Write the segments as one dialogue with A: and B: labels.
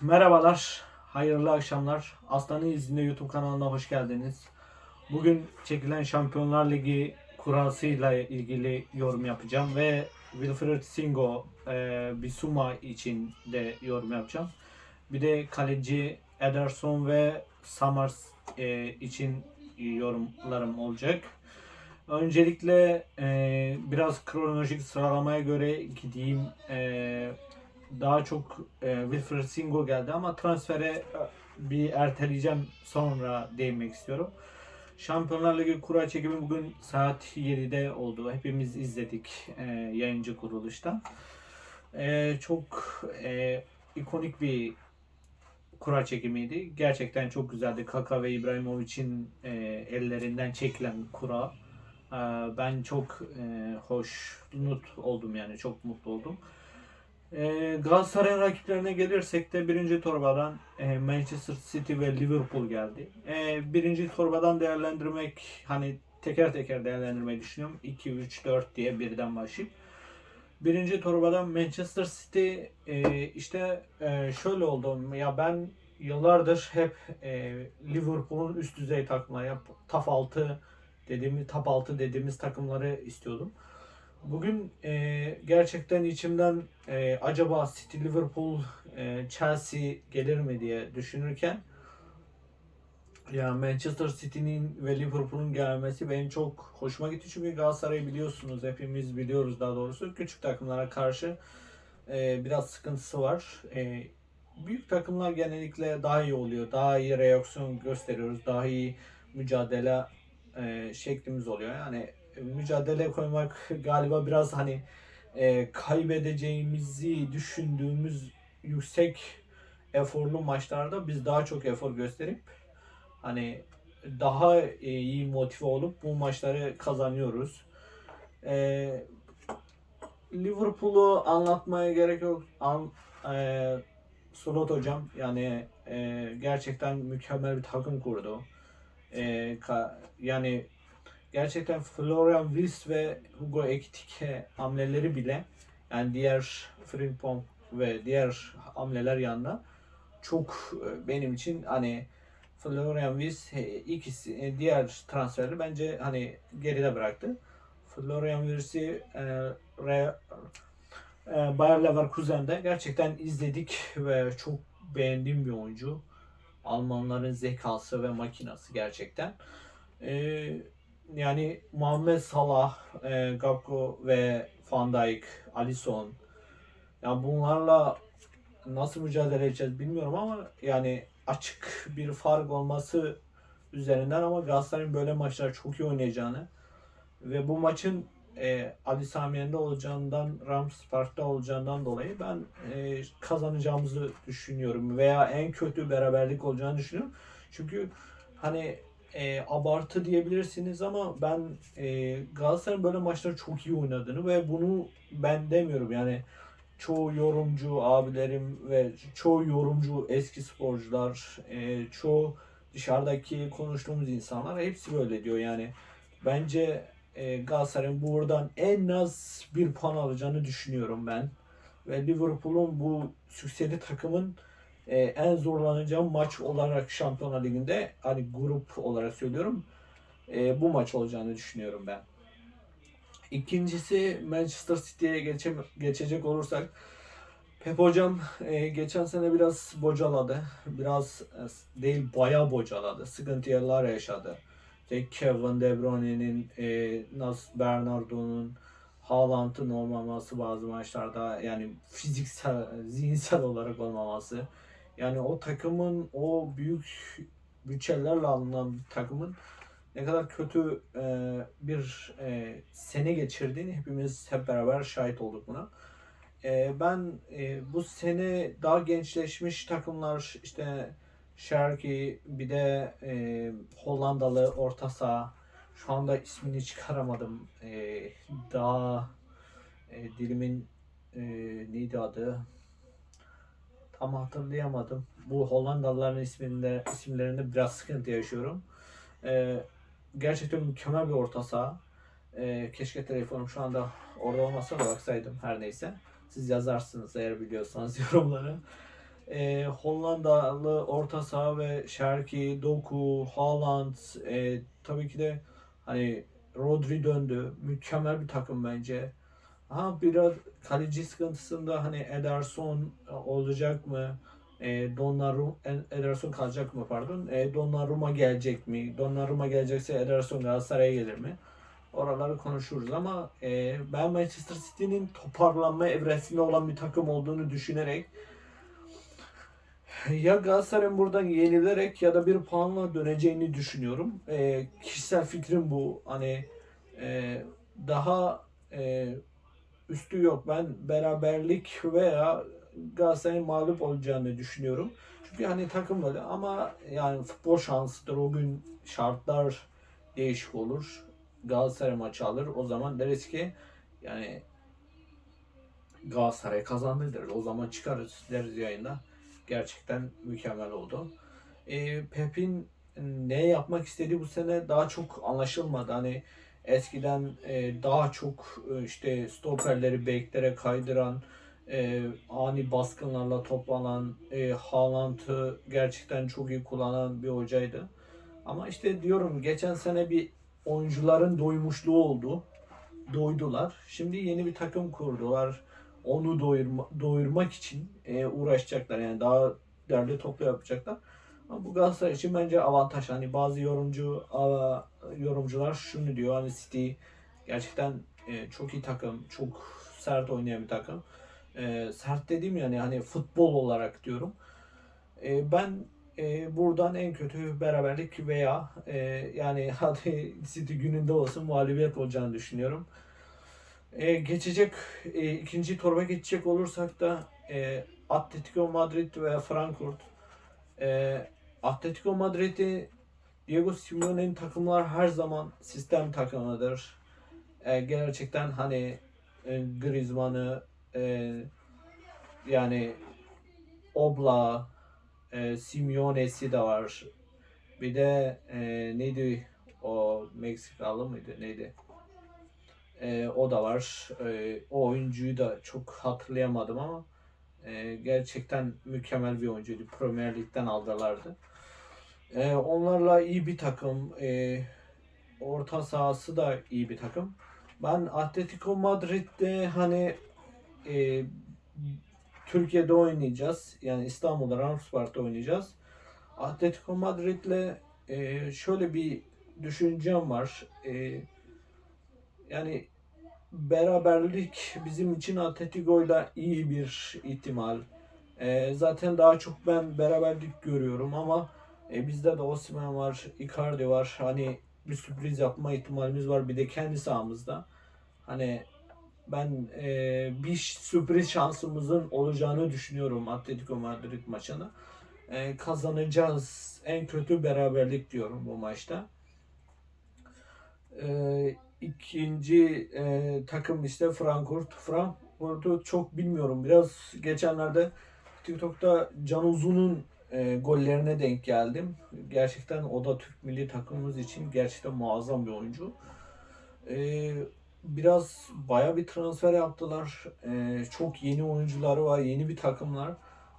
A: Merhabalar, hayırlı akşamlar. Aslan'ın izinde YouTube kanalına hoş geldiniz. Bugün çekilen Şampiyonlar Ligi kurasıyla ilgili yorum yapacağım ve Wilfred Singo, e, Bisuma için de yorum yapacağım. Bir de kaleci Ederson ve Summers e, için yorumlarım olacak. Öncelikle e, biraz kronolojik sıralamaya göre gideyim. E, daha çok e, Wilfred Singo geldi ama transfere e, bir erteleyeceğim sonra değinmek istiyorum. Şampiyonlar Ligi kura çekimi bugün saat 7'de oldu. Hepimiz izledik e, yayıncı kuruluşta. E, çok e, ikonik bir kura çekimiydi. Gerçekten çok güzeldi. Kaka ve İbrahimovic'in e, ellerinden çekilen kura. E, ben çok e, hoşnut oldum yani çok mutlu oldum. E, rakiplerine gelirsek de birinci torbadan e, Manchester City ve Liverpool geldi. E, birinci torbadan değerlendirmek hani teker teker değerlendirmeyi düşünüyorum. 2, 3, 4 diye birden başlayıp. Birinci torbadan Manchester City e, işte şöyle oldu. Ya ben yıllardır hep Liverpool'un üst düzey takımları, top 6 dediğimiz top 6 dediğimiz takımları istiyordum. Bugün e, gerçekten içimden e, acaba City, Liverpool, e, Chelsea gelir mi diye düşünürken ya Manchester City'nin ve Liverpool'un gelmesi benim çok hoşuma gitti. Çünkü Galatasaray'ı biliyorsunuz, hepimiz biliyoruz daha doğrusu. Küçük takımlara karşı e, biraz sıkıntısı var. E, büyük takımlar genellikle daha iyi oluyor. Daha iyi reaksiyon gösteriyoruz. Daha iyi mücadele e, şeklimiz oluyor. Yani mücadele koymak galiba biraz hani e, kaybedeceğimizi düşündüğümüz yüksek eforlu maçlarda biz daha çok efor gösterip hani daha iyi motive olup bu maçları kazanıyoruz. E, Liverpool'u anlatmaya gerek yok. An, e, Slot hocam yani e, gerçekten mükemmel bir takım kurdu. E, ka, yani gerçekten Florian Wirtz ve Hugo Ekitike hamleleri bile yani diğer Frimpong ve diğer hamleler yanında çok e, benim için hani Florian Wirtz e, ikisi e, diğer transferleri bence hani geride bıraktı. Florian Wirtz'i e, Re, e, Bayer Leverkusen'de gerçekten izledik ve çok beğendiğim bir oyuncu. Almanların zekası ve makinası gerçekten. E, yani Muhammed Salah, e, Gakpo ve Van Dijk, Alisson ya bunlarla nasıl mücadele edeceğiz bilmiyorum ama yani açık bir fark olması üzerinden ama Galatasaray'ın böyle maçlar çok iyi oynayacağını ve bu maçın e, Ali Samiyen'de olacağından, Rams Park'ta olacağından dolayı ben e, kazanacağımızı düşünüyorum veya en kötü beraberlik olacağını düşünüyorum. Çünkü hani e, abartı diyebilirsiniz ama ben e, Galatasaray'ın böyle maçları çok iyi oynadığını ve bunu ben demiyorum yani çoğu yorumcu abilerim ve çoğu yorumcu eski sporcular, e, çoğu dışarıdaki konuştuğumuz insanlar hepsi böyle diyor yani. Bence e, Galatasaray'ın buradan en az bir puan alacağını düşünüyorum ben. Ve Liverpool'un bu sükseli takımın e, en zorlanacağı maç olarak Şampiyonlar Ligi'nde hani grup olarak söylüyorum e, bu maç olacağını düşünüyorum ben. İkincisi Manchester City'ye geçe, geçecek olursak Pep hocam e, geçen sene biraz bocaladı. Biraz e, değil bayağı bocaladı. Sıkıntılar yaşadı. İşte Kevin De Bruyne'nin, e, Nas Bernardo'nun, Haaland'ın olmaması bazı maçlarda yani fiziksel, zihinsel olarak olmaması. Yani o takımın o büyük bütçelerle alınan bir takımın ne kadar kötü e, bir e, sene geçirdiğini hepimiz hep beraber şahit olduk buna. E, ben e, bu sene daha gençleşmiş takımlar işte Şerki bir de e, Hollandalı orta saha şu anda ismini çıkaramadım. E, daha e, dilimin e, neydi adı? Tam hatırlayamadım. Bu Hollandalıların isminde isimlerinde biraz sıkıntı yaşıyorum. E, gerçekten mükemmel bir orta saha. E, keşke telefonum şu anda orada olmasa da baksaydım her neyse. Siz yazarsınız eğer biliyorsanız yorumları. e, Hollandalı orta saha ve Şerki, Doku, Haaland e, tabii ki de hani Rodri döndü. Mükemmel bir takım bence. Ha biraz kaleci sıkıntısında hani Ederson olacak mı? E, Donnarumma Ederson kalacak mı pardon? E, Donnarumma gelecek mi? Donnarumma gelecekse Ederson Galatasaray'a gelir mi? Oraları konuşuruz ama e, ben Manchester City'nin toparlanma evresinde olan bir takım olduğunu düşünerek ya Galatasaray'ın buradan yenilerek ya da bir puanla döneceğini düşünüyorum. E, kişisel fikrim bu. Hani e, daha e, üstü yok. Ben beraberlik veya Galatasaray'ın mağlup olacağını düşünüyorum. Çünkü hani takım böyle ama yani futbol şansıdır. O gün şartlar değişik olur. Galatasaray maçı alır. O zaman deriz ki yani Galatasaray kazandı deriz. O zaman çıkarız deriz yayında. Gerçekten mükemmel oldu. E, Pep'in ne yapmak istediği bu sene daha çok anlaşılmadı. Hani eskiden e, daha çok e, işte stoperleri beklere kaydıran, e, ani baskınlarla toplanan, e, Haaland'ı gerçekten çok iyi kullanan bir hocaydı. Ama işte diyorum geçen sene bir oyuncuların doymuşluğu oldu. Doydular. Şimdi yeni bir takım kurdular. Onu doyurma, doyurmak için e, uğraşacaklar. Yani daha derli toplu yapacaklar. Ama bu Galatasaray için bence avantaj. Hani bazı yorumcu yorumcular şunu diyor. Hani City gerçekten e, çok iyi takım. Çok sert oynayan bir takım. E, sert dediğim yani hani futbol olarak diyorum. E, ben buradan en kötü beraberlik veya yani hadi City gününde olsun mağlubiyet olacağını düşünüyorum. Geçecek ikinci torba geçecek olursak da e, Atletico Madrid ve Frankfurt. Atletico Madrid'i Diego Simeone'nin takımlar her zaman sistem takımıdır. E, gerçekten hani e, Griezmann'ı e, yani Obla e, Simeone'si de var. Bir de e, neydi o Meksikalı mıydı neydi? E, o da var. E, o oyuncuyu da çok hatırlayamadım ama e, gerçekten mükemmel bir oyuncuydu. Premier Lig'den aldılardı. E, onlarla iyi bir takım. E, orta sahası da iyi bir takım. Ben Atletico Madrid'de hani e, Türkiye'de oynayacağız. Yani İstanbul'da Ramspark'ta oynayacağız. Atletico Madrid'le e, şöyle bir düşüncem var. E, yani beraberlik bizim için Atletico'yla iyi bir ihtimal. E, zaten daha çok ben beraberlik görüyorum ama e, bizde de Osimhen var, Icardi var. Hani bir sürpriz yapma ihtimalimiz var. Bir de kendi sahamızda. Hani ben e, bir sürpriz şansımızın olacağını düşünüyorum Atletico Madrid maçını. E, kazanacağız. En kötü beraberlik diyorum bu maçta. E, ikinci e, takım işte Frankfurt. Frankfurt'u çok bilmiyorum. Biraz geçenlerde TikTok'ta Can Uzun'un e, gollerine denk geldim. Gerçekten o da Türk milli takımımız için gerçekten muazzam bir oyuncu. E, biraz baya bir transfer yaptılar. Ee, çok yeni oyuncuları var, yeni bir takımlar.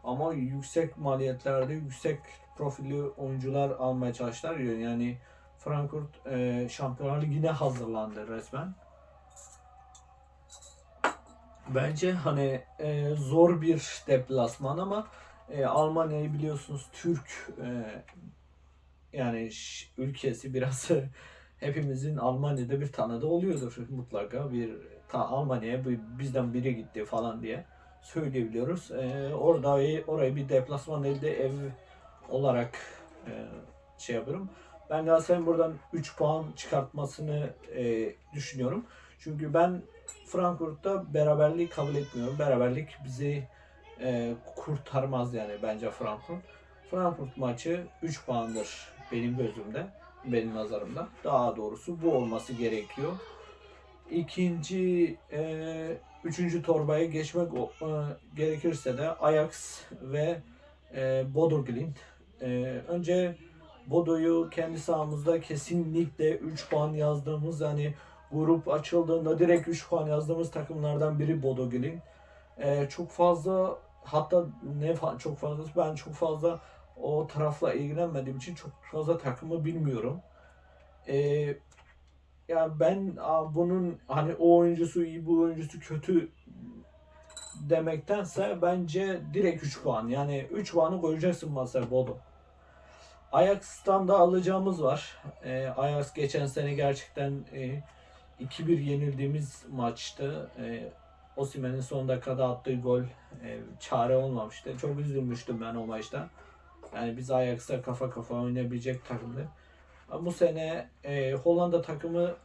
A: Ama yüksek maliyetlerde yüksek profilli oyuncular almaya çalıştılar. Yani Frankfurt e, Şampiyonlar Ligi'ne hazırlandı resmen. Bence hani e, zor bir deplasman ama e, Almanya'yı biliyorsunuz Türk e, yani ülkesi biraz hepimizin Almanya'da bir tanıdığı oluyordur mutlaka. Bir ta Almanya'ya bizden biri gitti falan diye söyleyebiliyoruz. Ee, orada orayı bir deplasman elde ev olarak e, şey yapıyorum. Ben Galatasaray'ın buradan 3 puan çıkartmasını e, düşünüyorum. Çünkü ben Frankfurt'ta beraberliği kabul etmiyorum. Beraberlik bizi e, kurtarmaz yani bence Frankfurt. Frankfurt maçı 3 puandır benim gözümde benim nazarımda. Daha doğrusu bu olması gerekiyor. İkinci, e, üçüncü torbaya geçmek e, gerekirse de Ajax ve e, Bodo Glimt. E, önce Bodo'yu kendi sahamızda kesinlikle 3 puan yazdığımız yani grup açıldığında direkt 3 puan yazdığımız takımlardan biri Bodo Glimt. E, çok fazla hatta ne fa- çok fazla ben çok fazla o tarafla ilgilenmediğim için çok fazla takımı bilmiyorum. Ee, ya ben a, bunun hani o oyuncusu iyi bu oyuncusu kötü demektense bence direkt 3 puan. Yani 3 puanı koyacaksın masaya Bodo. Ajax'tan da alacağımız var. Ee, Ajax geçen sene gerçekten e, 2-1 yenildiğimiz maçtı. E, Osimhen'in son dakikada attığı gol e, çare olmamıştı. Çok üzülmüştüm ben o maçta. Yani biz Ajax'ta kafa kafa oynayabilecek takımdı. Ama bu sene e, Hollanda takımı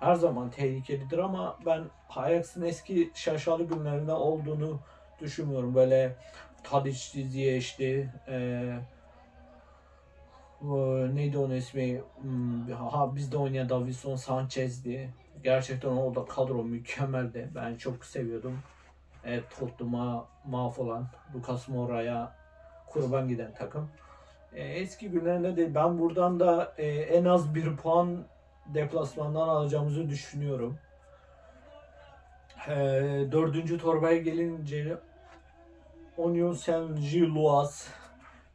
A: her zaman tehlikelidir ama ben Ajax'ın eski şaşalı günlerinde olduğunu düşünmüyorum. Böyle Tadic, Ziyech'ti, e, o, neydi onun ismi? Hmm, ha, bizde oynayan Davinson Sanchez'di. Gerçekten orada kadro mükemmeldi. Ben çok seviyordum. E, Tottenham'a mahvolan, Lucas Moura'ya kurban giden takım. E, eski günlerinde değil. Ben buradan da e, en az bir puan deplasmandan alacağımızı düşünüyorum. E, dördüncü torbaya gelince Union Saint-Gilloise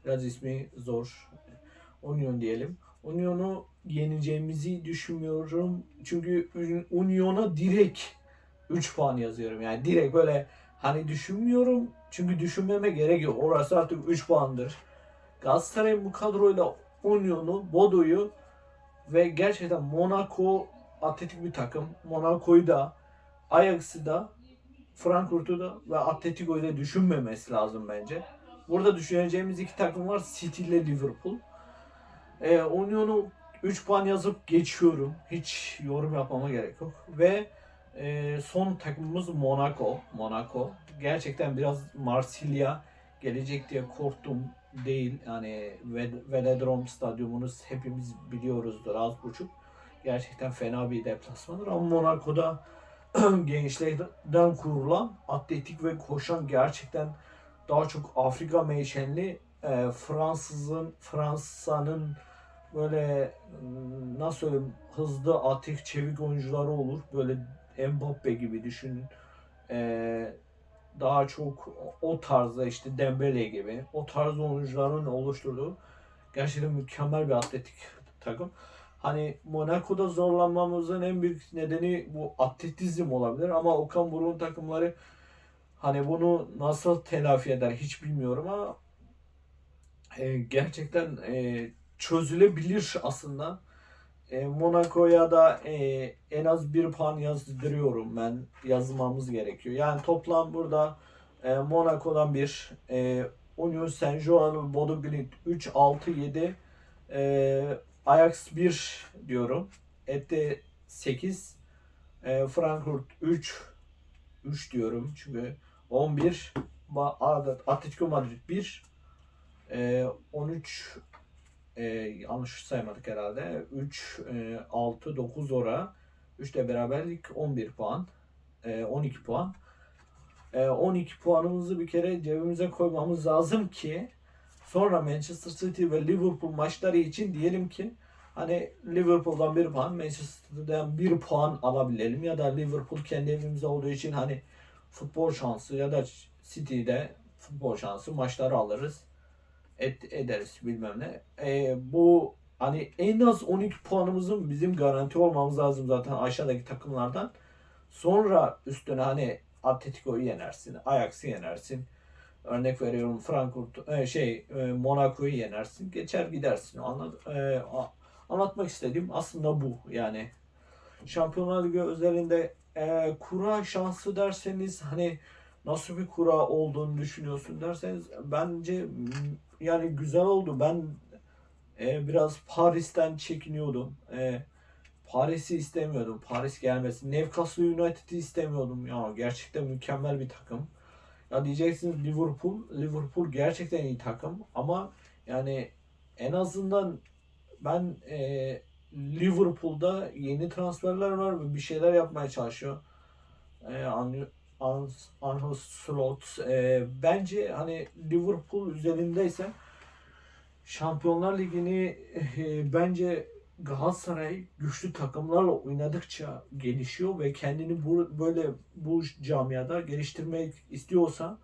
A: biraz ismi zor. Union diyelim. Union'u yeneceğimizi düşünmüyorum. Çünkü Union'a direkt 3 puan yazıyorum. Yani direkt böyle hani düşünmüyorum. Çünkü düşünmeme gerek yok. Orası artık 3 puandır. Galatasaray bu kadroyla Union'u, Bodo'yu ve gerçekten Monaco atletik bir takım. Monaco'yu da, Ajax'ı da, Frankfurt'u da ve Atletico'yu da düşünmemesi lazım bence. Burada düşüneceğimiz iki takım var. City ile Liverpool. Ee, Union'u 3 puan yazıp geçiyorum. Hiç yorum yapmama gerek yok. Ve e, son takımımız Monaco. Monaco. Gerçekten biraz Marsilya gelecek diye korktum değil. Yani Ve- Velodrome stadyumunu hepimiz biliyoruzdur az buçuk. Gerçekten fena bir deplasmandır ama Monaco'da gençlerden kurulan atletik ve koşan gerçekten daha çok Afrika menşenli e, Fransızın Fransa'nın böyle ım, nasıl söyleyeyim hızlı, atik, çevik oyuncuları olur. Böyle Mbappe gibi düşünün. E, daha çok o tarzda işte Dembele gibi o tarz oyuncuların oluşturduğu gerçekten mükemmel bir atletik takım. Hani Monaco'da zorlanmamızın en büyük nedeni bu atletizm olabilir ama Okan Buruk'un takımları hani bunu nasıl telafi eder hiç bilmiyorum ama e, gerçekten e, çözülebilir aslında. E, Monaco'ya da e, en az bir puan yazdırıyorum ben. Yazmamız gerekiyor. Yani toplam burada e, Monaco'dan bir, e, Union Saint-Jean, Bodo Glimt 3, 6, 7, e, Ajax 1 diyorum. Ette 8, e, Frankfurt 3, 3 diyorum çünkü 11, Ba- Atletico Madrid 1, e, 13 e, yanlış saymadık herhalde. 3, e, 6, 9 ora. 3 de beraberlik 11 puan. E, 12 puan. E, 12 puanımızı bir kere cebimize koymamız lazım ki sonra Manchester City ve Liverpool maçları için diyelim ki hani Liverpool'dan bir puan, Manchester'dan bir puan alabilelim ya da Liverpool kendi evimizde olduğu için hani futbol şansı ya da City'de futbol şansı maçları alırız et, ederiz bilmem ne. Ee, bu hani en az 12 puanımızın bizim garanti olmamız lazım zaten aşağıdaki takımlardan. Sonra üstüne hani Atletico'yu yenersin, Ajax'ı yenersin. Örnek veriyorum Frankfurt e, şey e, Monaco'yu yenersin. Geçer gidersin. Anlat, e, anlatmak istediğim aslında bu yani. Şampiyonlar Ligi özelinde e, kura şansı derseniz hani nasıl bir kura olduğunu düşünüyorsun derseniz bence yani güzel oldu. Ben e, biraz Paris'ten çekiniyordum. E, Paris'i istemiyordum. Paris gelmesin. Newcastle United'i istemiyordum. Ya gerçekten mükemmel bir takım. Ya diyeceksiniz Liverpool. Liverpool gerçekten iyi takım ama yani en azından ben e, Liverpool'da yeni transferler var ve bir şeyler yapmaya çalışıyor. E, An- Arne Slot e, bence hani Liverpool üzerindeyse Şampiyonlar Ligi'ni e, bence Galatasaray güçlü takımlarla oynadıkça gelişiyor ve kendini bu, böyle bu camiada geliştirmek istiyorsa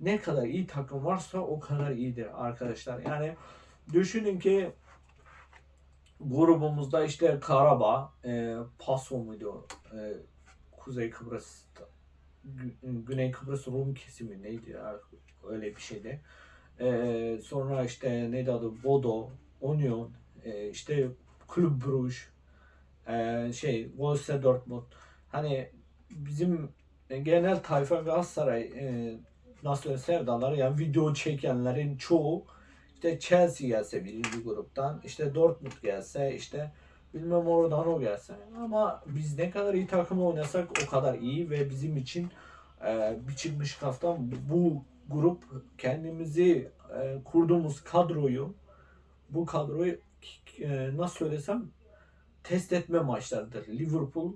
A: ne kadar iyi takım varsa o kadar iyidir arkadaşlar. Yani düşünün ki grubumuzda işte Karabağ, e, Paso muydu? E, Kuzey Kıbrıs, Gü- Güney Kıbrıs Rum kesimi neydi ya? Öyle bir şeydi. E, sonra işte neydi adı? Bodo, Union, e, işte Kulüp Bruges, e, şey Borussia Dortmund. Hani bizim genel tayfa Galatasaray e, söyleyeyim, sevdaları yani video çekenlerin çoğu işte Chelsea gelse birinci gruptan işte Dortmund gelse işte bilmem oradan o gelse ama biz ne kadar iyi takım oynasak o kadar iyi ve bizim için e, biçilmiş kaftan bu grup kendimizi e, kurduğumuz kadroyu bu kadroyu e, nasıl söylesem test etme maçlarıdır. Liverpool,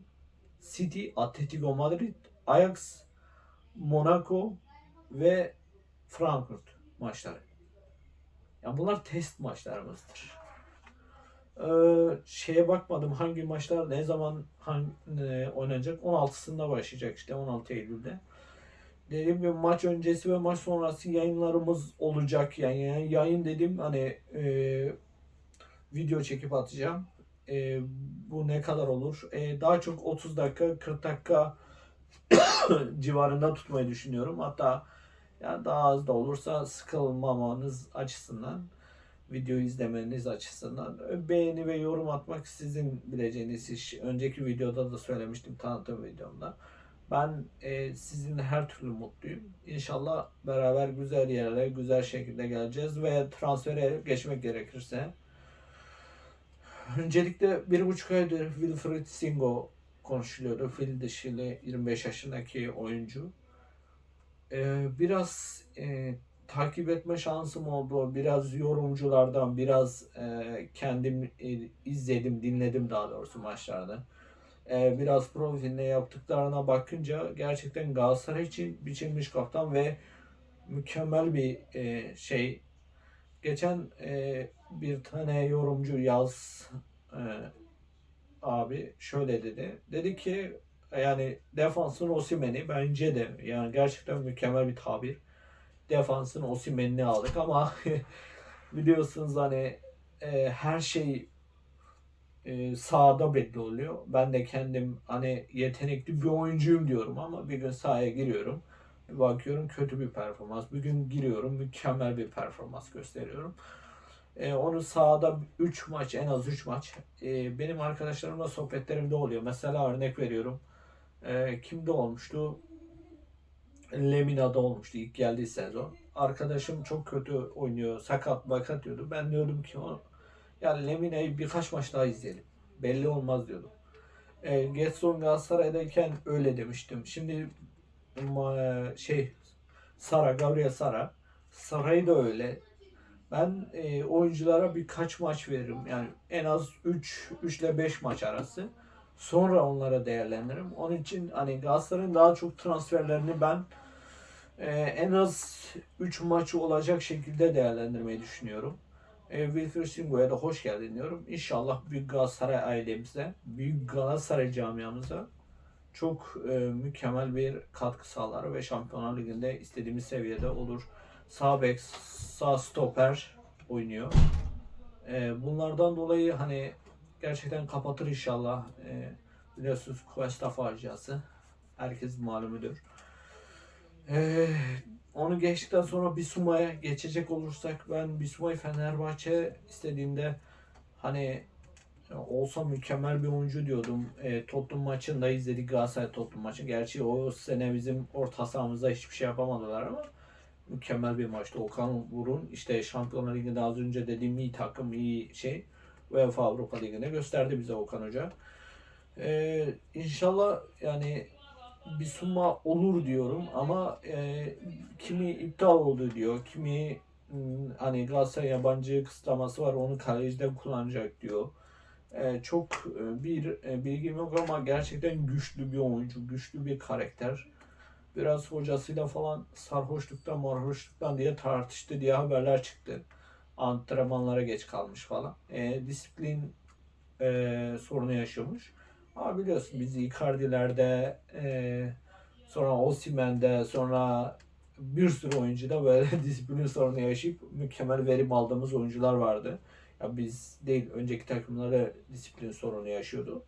A: City, Atletico Madrid, Ajax, Monaco ve Frankfurt maçları. Yani bunlar test maçlarımızdır. Ee, şeye bakmadım hangi maçlar ne zaman hangi, e, oynanacak. 16'sında başlayacak işte 16 Eylül'de. Dediğim gibi maç öncesi ve maç sonrası yayınlarımız olacak. Yani, yani yayın dedim hani e, video çekip atacağım. E, bu ne kadar olur? E, daha çok 30 dakika 40 dakika civarında tutmayı düşünüyorum. Hatta yani daha az da olursa sıkılmamanız açısından video izlemeniz açısından beğeni ve yorum atmak sizin bileceğiniz iş. Önceki videoda da söylemiştim tanıtım videomda. Ben e, sizinle her türlü mutluyum. İnşallah beraber güzel yerlere güzel şekilde geleceğiz ve transfere geçmek gerekirse. Öncelikle bir buçuk aydır Wilfried Singo konuşuluyordu. Fil dişili 25 yaşındaki oyuncu. Ee, biraz e, takip etme şansım oldu. Biraz yorumculardan, biraz e, kendim e, izledim, dinledim daha doğrusu maçlarda. E, biraz profiline yaptıklarına bakınca gerçekten Galatasaray için biçilmiş kaptan ve mükemmel bir e, şey. Geçen e, bir tane yorumcu yaz e, abi şöyle dedi. Dedi ki yani defansın Osimhen'i bence de yani gerçekten mükemmel bir tabir. Defansın Osimhen'ini aldık ama biliyorsunuz hani e, her şey e, sahada belli oluyor. Ben de kendim hani yetenekli bir oyuncuyum diyorum ama bir gün sahaya giriyorum. Bir bakıyorum kötü bir performans. Bir gün giriyorum mükemmel bir performans gösteriyorum. E, onu sahada 3 maç en az 3 maç. E, benim arkadaşlarımla sohbetlerimde oluyor. Mesela örnek veriyorum. E, kimde olmuştu? Lemina'da olmuştu ilk geldiği sezon. Arkadaşım çok kötü oynuyor. Sakat bakat diyordu. Ben diyordum ki o ya Lemina'yı birkaç maç daha izleyelim. Belli olmaz diyordum. E, Getson Galatasaray'dayken öyle demiştim. Şimdi şey Sara, Gabriel Sara. Sara'yı da öyle. Ben e, oyunculara birkaç maç veririm. Yani en az 3 3 ile 5 maç arası. Sonra onlara değerlendiririm. Onun için hani Galatasaray'ın daha çok transferlerini ben e, en az 3 maçı olacak şekilde değerlendirmeyi düşünüyorum. E, Wilfried Singo'ya da hoş geldin diyorum. İnşallah büyük Galatasaray ailemize, büyük Galatasaray camiamıza çok e, mükemmel bir katkı sağlar ve Şampiyonlar Ligi'nde istediğimiz seviyede olur. Sağ bek, sağ stoper oynuyor. E, bunlardan dolayı hani gerçekten kapatır inşallah. E, biliyorsunuz Cuesta faciası. Herkes malumudur. E, onu geçtikten sonra Bisuma'ya geçecek olursak ben Bisuma'yı Fenerbahçe istediğinde hani olsa mükemmel bir oyuncu diyordum. E, Tottenham maçını da izledik Galatasaray Tottenham maçı. Gerçi o sene bizim orta sahamızda hiçbir şey yapamadılar ama mükemmel bir maçtı. Okan Burun işte Şampiyonlar Ligi'nde az önce dediğim iyi takım, iyi şey. UEFA Avrupa Ligi'nde gösterdi bize Okan Hoca. Ee, inşallah yani bir suma olur diyorum ama e, kimi iptal oldu diyor, kimi hmm, hani Galatasaray yabancı kısıtlaması var onu kalecide kullanacak diyor. Ee, çok e, bir e, bilgim yok ama gerçekten güçlü bir oyuncu, güçlü bir karakter. Biraz hocasıyla falan sarhoşluktan, marhoşluktan diye tartıştı diye haberler çıktı. Antrenmanlara geç kalmış falan. E, disiplin e, sorunu yaşıyormuş. Ama biliyorsun biz Icardi'lerde, e, sonra Osimhen'de, sonra bir sürü oyuncuda böyle disiplin sorunu yaşayıp mükemmel verim aldığımız oyuncular vardı. Ya biz değil önceki takımları disiplin sorunu yaşıyordu.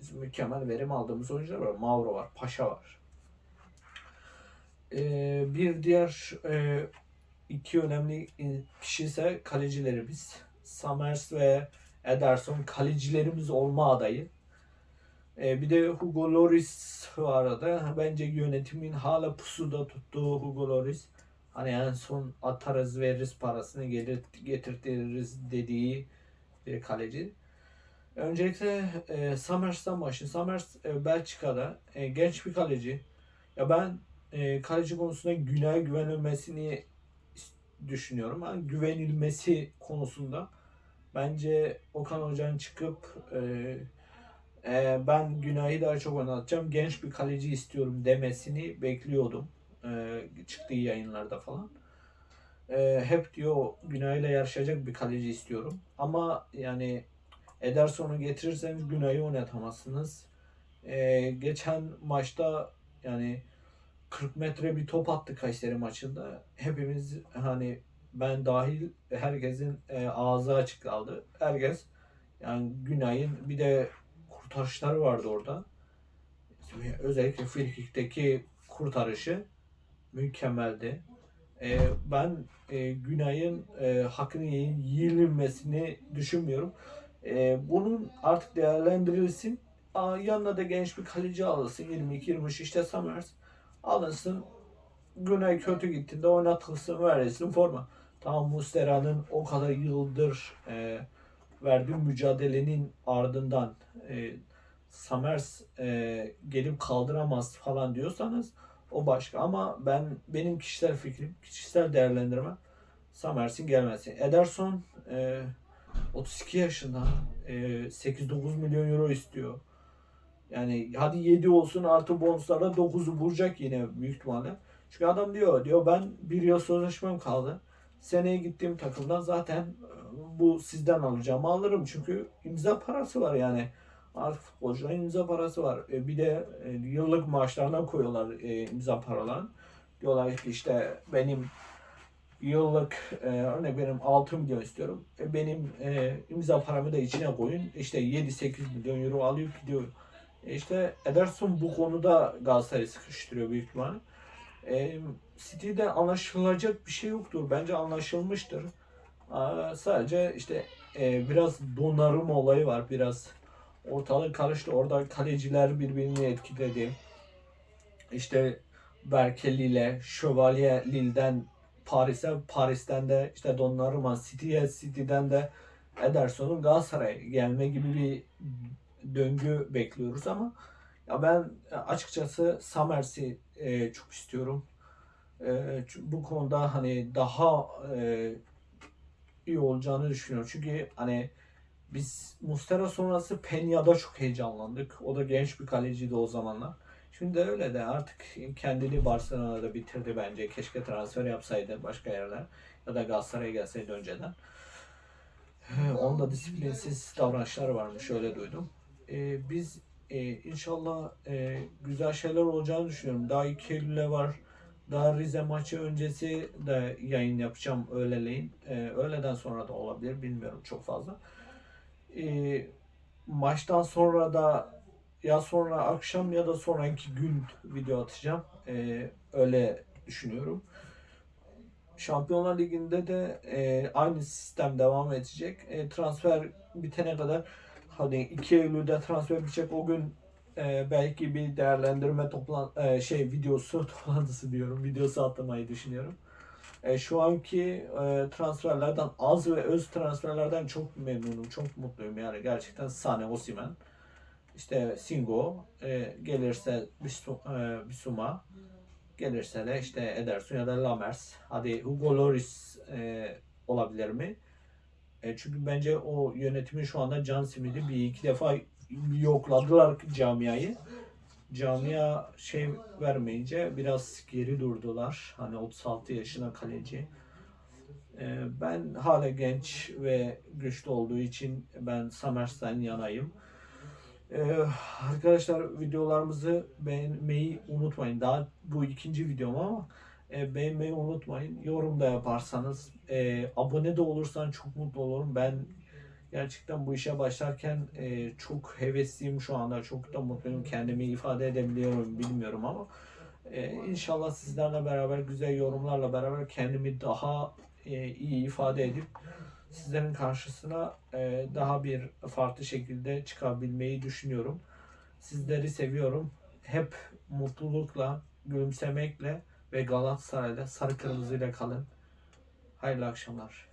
A: Biz mükemmel verim aldığımız oyuncular var. Mauro var, Paşa var. Ee, bir diğer e, iki önemli kişi ise kalecilerimiz. Summers ve Ederson kalecilerimiz olma adayı. Ee, bir de Hugo Lloris var arada. Bence yönetimin hala pusuda tuttuğu Hugo Lloris. Hani en son atarız veririz parasını gelir, getirtiriz dediği bir kaleci. Öncelikle e, Summers'tan başlayayım. Summers e, Belçika'da e, genç bir kaleci. Ya ben e, kaleci konusunda Güney'e güvenilmesini düşünüyorum. Yani güvenilmesi konusunda bence Okan Hoca'nın çıkıp e, e, ben Günay'ı daha çok oynatacağım. Genç bir kaleci istiyorum demesini bekliyordum. E, çıktığı yayınlarda falan. E, hep diyor Günay'la yarışacak bir kaleci istiyorum. Ama yani Ederson'u getirirseniz Günay'ı oynatamazsınız. E, geçen maçta yani 40 metre bir top attı Kayseri maçında. Hepimiz hani ben dahil herkesin e, ağzı açık kaldı. Herkes yani Günay'ın bir de kurtarışları vardı orada. Özellikle Frikik'teki kurtarışı mükemmeldi. E, ben e, Günay'ın e, hakkını yenilmesini düşünmüyorum. E, bunun artık değerlendirilsin. Aa, yanına da genç bir kaleci alınsın. 22-23 işte Summers alınsın. Güney kötü gittiğinde oynatılsın, verilsin forma. Tamam Mustera'nın o kadar yıldır e, verdiği mücadelenin ardından e, Summers e, gelip kaldıramaz falan diyorsanız o başka ama ben benim kişisel fikrim, kişisel değerlendirme Summers'in gelmesi. Ederson e, 32 yaşında e, 8-9 milyon euro istiyor. Yani hadi 7 olsun artı bonuslarla 9'u vuracak yine büyük ihtimalle. Çünkü adam diyor diyor ben bir yıl sözleşmem kaldı. Seneye gittiğim takımdan zaten e, bu sizden alacağımı alırım. Çünkü imza parası var yani. Artık futbolcuların imza parası var. E, bir de e, yıllık maaşlarından koyuyorlar e, imza paralarını. Diyorlar ki işte benim yıllık e, örnek benim 6 milyon istiyorum. E, benim e, imza paramı da içine koyun. İşte 7-8 milyon euro alıyor gidiyor. E, işte Ederson bu konuda Galatasaray'ı sıkıştırıyor büyük ihtimalle. E, City'de anlaşılacak bir şey yoktur. Bence anlaşılmıştır. Aa, sadece işte e, biraz donarım olayı var. Biraz ortalık karıştı. Orada kaleciler birbirini etkiledi. İşte Berkeley ile Şövalye Lille'den Paris'e, Paris'ten de işte Donnarumma, City'ye, City'den de Ederson'un Galatasaray'a gelme gibi bir döngü bekliyoruz ama ya ben açıkçası Summers'i e, çok istiyorum. E, bu konuda hani daha e, iyi olacağını düşünüyorum. Çünkü hani biz Mustera sonrası Peña'da çok heyecanlandık. O da genç bir kaleciydi o zamanlar. Şimdi de öyle de artık kendini Barcelona'da bitirdi bence. Keşke transfer yapsaydı başka yerler. Ya da Galatasaray'a gelseydi önceden. Onda disiplinsiz davranışlar varmış öyle duydum. Ee, biz e, inşallah e, güzel şeyler olacağını düşünüyorum. Daha 2 Eylül'e var. Daha Rize maçı öncesi de yayın yapacağım öğleleyin. Ee, öğleden sonra da olabilir bilmiyorum çok fazla. Ee, maçtan sonra da ya sonra akşam ya da sonraki gün video atacağım. Ee, öyle düşünüyorum. Şampiyonlar Ligi'nde de e, aynı sistem devam edecek. E, transfer bitene kadar hani 2 Eylül'de transfer bitecek o gün e, belki bir değerlendirme toplan e, şey videosu toplantısı diyorum. Videosu atlamayı düşünüyorum. E, şu anki e, transferlerden az ve öz transferlerden çok memnunum, çok mutluyum yani gerçekten Sane, Osimen, işte Singo, e, gelirse Bisuma, Bisuma, gelirse de işte Ederson ya da Lamers, hadi Hugo Lloris e, olabilir mi? E, çünkü bence o yönetimin şu anda can simidi bir iki defa yokladılar camiayı. Camia şey vermeyince biraz geri durdular. Hani 36 yaşına kaleci. Ee, ben hala genç ve güçlü olduğu için ben Summers'tan yanayım. Ee, arkadaşlar videolarımızı beğenmeyi unutmayın. Daha bu ikinci videom ama E, beğenmeyi unutmayın. Yorum da yaparsanız, e, abone de olursan çok mutlu olurum. Ben gerçekten bu işe başlarken e, çok hevesliyim şu anda. Çok da mutluyum. Kendimi ifade edebiliyorum bilmiyorum ama e, inşallah sizlerle beraber güzel yorumlarla beraber kendimi daha e, iyi ifade edip sizlerin karşısına e, daha bir farklı şekilde çıkabilmeyi düşünüyorum. Sizleri seviyorum. Hep mutlulukla, gülümsemekle ve Galatasaray'la sarı kırmızıyla kalın. Hayırlı akşamlar.